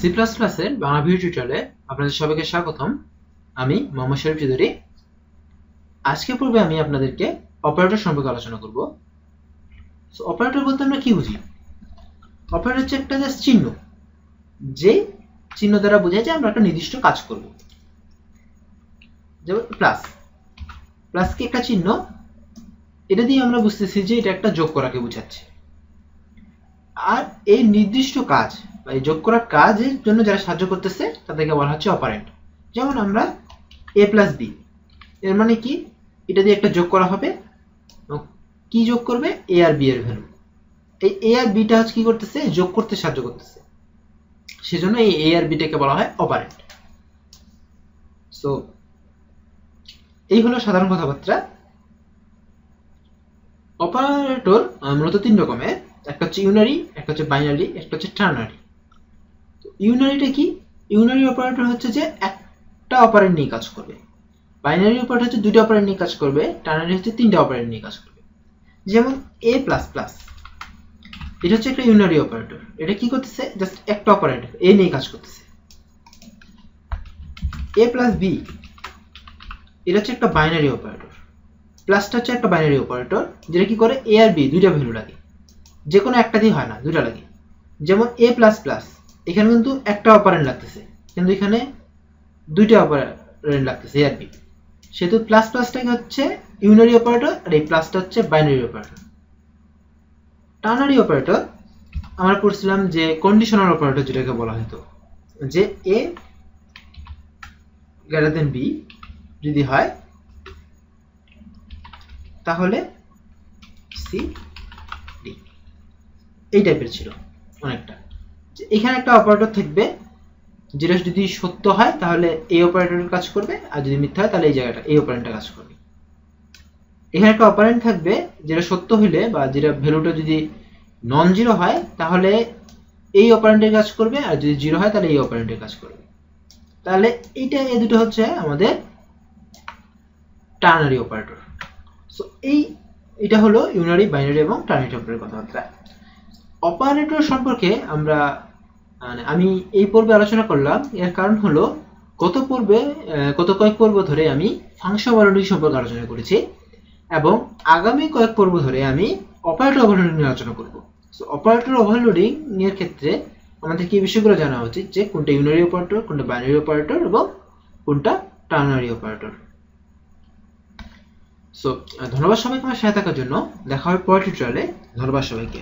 C plus প্লাসের Bangla video টিউটোরিয়ালে আপনাদের সবাইকে স্বাগতম। আমি মোহাম্মদ শরীফ চৌধুরী। আজকে পূর্বে আমি আপনাদেরকে অপারেটর সম্পর্কে আলোচনা করব। সো অপারেটর বলতে আমরা কি বুঝি? অপারেটর হচ্ছে একটা জাস্ট চিহ্ন। যে চিহ্ন দ্বারা বোঝায় যে আমরা একটা নির্দিষ্ট কাজ করব। যেমন প্লাস প্লাস কি একটা চিহ্ন? এটা দিয়ে আমরা বুঝতেছি যে এটা একটা যোগ করাকে বোঝাচ্ছে। আর এই নির্দিষ্ট কাজ এই যোগ করার কাজের জন্য যারা সাহায্য করতেছে, তাদেরকে বলা হচ্ছে অপারেন্ট যেমন আমরা এ প্লাস বি এর মানে কি? এটা দিয়ে একটা যোগ করা হবে। কি যোগ করবে? এ আর বি এর ভ্যালু এই এ আর বিটা হচ্ছে কি করতেছে? যোগ করতে সাহায্য করতেছে। সেজন্য এই এ আর বিটাকে বলা হয় অপারেন্ট সো এই হলো সাধারণ কথাবার্তা। অপারেটর মূলত তিন রকমের। একটা হচ্ছে ইউনারি একটা হচ্ছে বাইনারি একটা হচ্ছে টার্নারি ইউনারিটা কি? ইউনারি অপারেটর হচ্ছে যে একটা অপারেন্ট নিয়ে কাজ করবে। বাইনারি অপারেটর হচ্ছে দুইটা অপারেন্ট নিয়ে কাজ করবে টার্নারি হচ্ছে তিনটা অপারেন্ট নিয়ে কাজ করবে। যেমন এ প্লাস প্লাস এটা হচ্ছে একটা ইউনারি অপারেটর এটা কি করতেছে? জাস্ট একটা অপারেন্ট এ নিয়ে কাজ করতেছে। এ প্লাস বি এটা হচ্ছে একটা বাইনারি অপারেটর প্লাসটা হচ্ছে একটা বাইনারি অপারেটর যেটা কি করে? এ আর বি দুইটা ভ্যালু লাগে। যে কোনো একটা দিয়ে হয় না দুটা লাগে। যেমন এ প্লাস প্লাস এখানে কিন্তু একটা অপারেন্ট লাগতেছে, কিন্তু এখানে দুইটা অপারেন্ট লাগতেছে আর বি সেহেতু প্লাস প্লাসটাকে হচ্ছে ইউনারি অপারেটর আর এই প্লাসটা হচ্ছে বাইনারি অপারেটর টার্নারি অপারেটর আমরা পড়ছিলাম যে কন্ডিশনাল অপারেটর যেটাকে বলা হতো, যে এ গ্রেটার দেন বি যদি হয়, তাহলে সি ডি এই টাইপের ছিল অনেকটা। এখানে একটা অপারেটর থাকবে। যেটা যদি সত্য হয়, তাহলে এই অপারেটরের কাজ করবে, আর যদি মিথ্যা হয়, তাহলে এই জায়গাটা, এই অপারেন্টটা কাজ করবে। এখানে একটা অপারেন্ট থাকবে, যেটা সত্য হলে বা যেটা ভ্যালুটা যদি নন জিরো হয়, তাহলে এই অপারেন্টের কাজ করবে, আর যদি জিরো হয়, তাহলে এই অপারেন্টের কাজ করবে। তাহলে এইটা এই দুটো হচ্ছে আমাদের টার্নারি অপারেটর সো এই, এটা হলো ইউনারি বাইনারি এবং টার্নারি অপারেটর কথাবার্তা। অপারেটর সম্পর্কে আমরা মানে আমি এই পর্বে আলোচনা করলাম, এর কারণ হলো গত পর্বে গত কয়েক পর্ব ধরে আমি ফাংশন ওভারলোডিং সম্পর্কে আলোচনা করেছি এবং আগামী কয়েক পর্ব ধরে আমি অপারেটর ওভারলোডিং নিয়ে আলোচনা করব। সো অপারেটর ওভারলোডিং এর ক্ষেত্রে আমাদেরকে এই বিষয়গুলো জানা উচিত? যে কোনটা ইউনারি অপারেটর কোনটা বাইনারি অপারেটর এবং কোনটা টার্নারি অপারেটর সো ধন্যবাদ সবাইকে আমার সাথে থাকার জন্য। দেখা হবে পরের টিউটোরিয়ালে ধন্যবাদ সবাইকে।